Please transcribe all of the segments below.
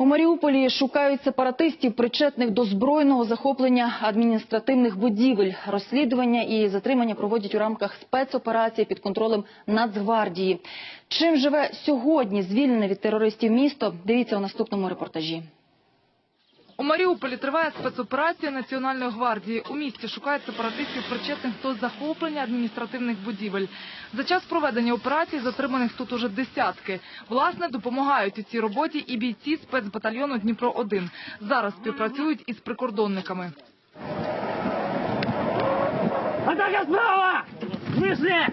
У Маріуполі шукають сепаратистів, причетних до збройного захоплення адміністративних будівель. Розслідування і затримання проводять у рамках спецоперації під контролем Нацгвардії. Чим живе сьогодні звільнене від терористів місто? Дивіться у наступному репортажі. У Маріуполі триває спецоперація Національної гвардії. У місті шукають сепаратистів, причетних до захоплення адміністративних будівель. За час проведення операції затриманих тут уже десятки. Власне, допомагають у цій роботі і бійці спецбатальйону Дніпро-1. Зараз співпрацюють із прикордонниками. Атака справа! Вышли!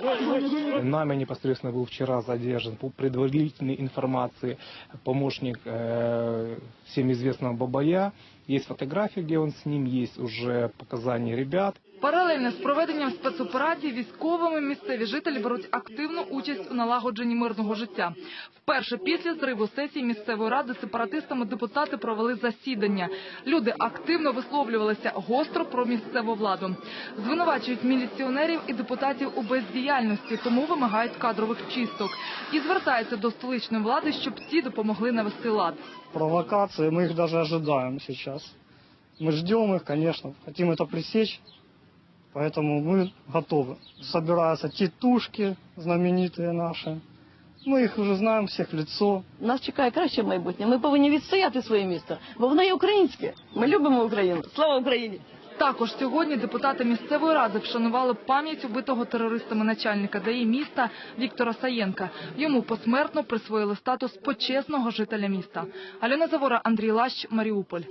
Нами непосредственно был вчера задержан по предварительной информации помощник э, всем известного Бабая. Есть фотографии, где он с ним, есть уже показания ребят. Паралельно з проведенням спецоперації військовими місцеві жителі беруть активну участь у налагодженні мирного життя. Вперше після зриву сесії місцевої ради сепаратистами депутати провели засідання. Люди активно висловлювалися гостро про місцеву владу. Звинувачують міліціонерів і депутатів у бездіяльності, тому вимагають кадрових чисток. І звертаються до столичної влади, щоб ті допомогли навести лад. провокации, мы их даже ожидаем сейчас. Мы ждем их, конечно, хотим это пресечь, поэтому мы готовы. Собираются тетушки знаменитые наши. Мы их уже знаем всех в лицо. Нас чекає краще майбутнє. Ми повинні відстояти своє місто, бо воно є українське. Ми любимо Україну. Слава Україні! Також сьогодні депутати місцевої ради вшанували пам'ять убитого терористами начальника ДАІ міста Віктора Саєнка. Йому посмертно присвоїли статус почесного жителя міста. Альона Завора, Андрій Лащ, Маріуполь.